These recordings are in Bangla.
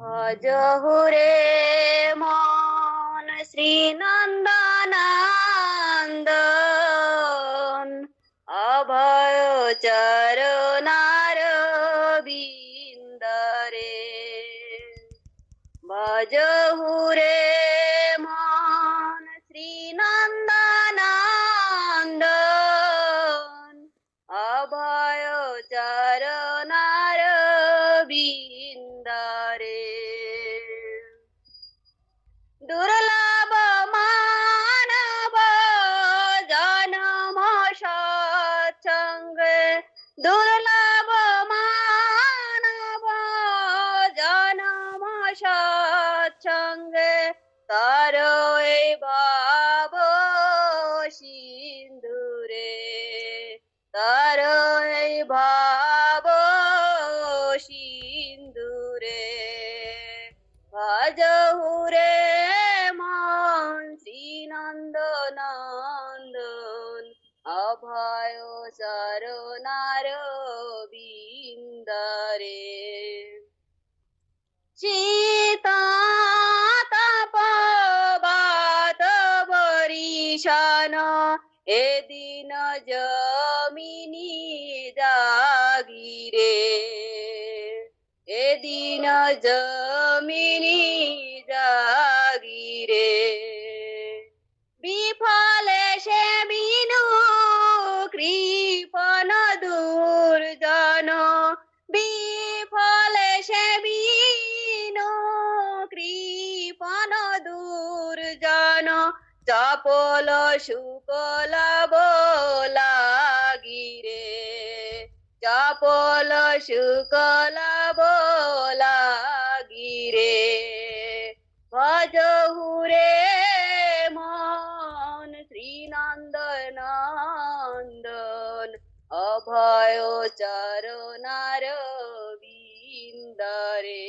অজহুরে মন শ্রীনন্দনান্দন। অভয় চরণার বিন্দরে। ভজহুরে মন শ্রীনন্দনান্দন। অভয় চরণার বিন্দরে। তার এই ভাব সিন্ধুরে তার এই ভাব সিন্ধুরে ভজহুরে মন শ্রীনন্দ নন্দন অভয় শরণার বিন্দরে। শীতাতাপ বরিশান এদিন জমিনি জাগিরে এদিন জমিনী চপল শুকল বোলাগিরে। চপল শুকল বোলাগিরে। ভজহুরে মন শ্রীনন্দনন্দন, অভয় চরণার বিন্দরে।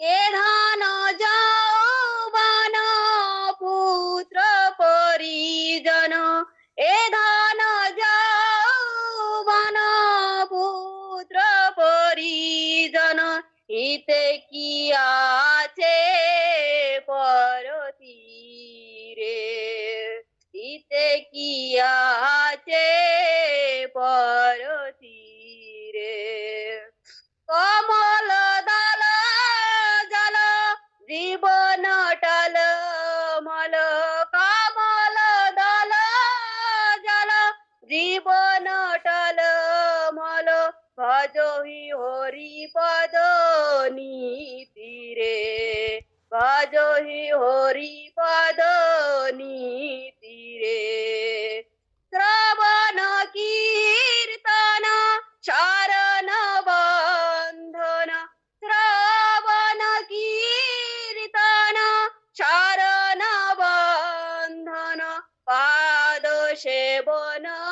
এ ধান যৌবন ধান যৌবন পুত্র পরিজন হিতে কি আছে পরতীরে? হিতে কি আছে পরতীরে? কমল ভজহি হরি পদ নীতিরে। ভজহি হরি পদ নীতিরে। শ্রবণ কীর্তন শরণ বন্ধন। শ্রবণ কীর্তন শরণ বন্ধন। পাদ সেবন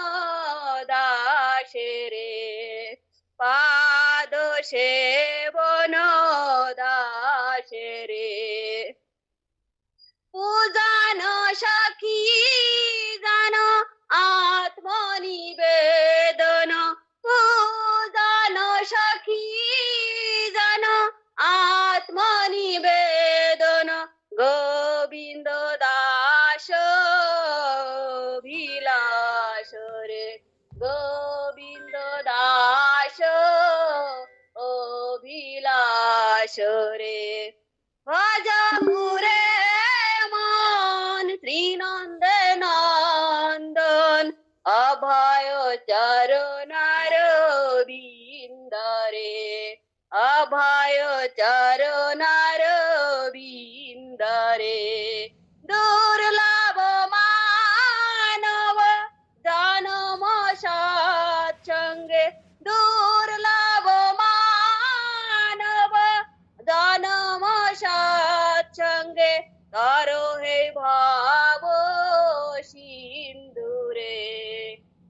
পূজন সখী, জান আত্মনিবেদন। পূজন সখী, জান আত্মনিবেদন। গোবিন্দ দাস বিলাস রে। গোবিন্দ দাস অভিলাষ রে। ভজ নন্দন অভয় চরণার বিন্দরে। অভয় চরণার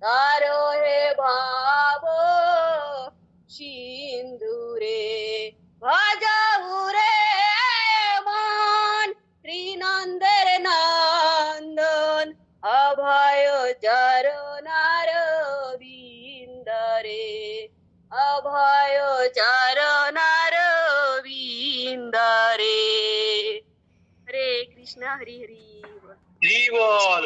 তারো হে ভাব সিন্দুরে ভজাউরে মন ত্রিনন্দের নন্দন, অভয় চরণার বিন্দরে, অভয় চরণার বিন্দরে। হরে কৃষ্ণ, হরি হরি বল।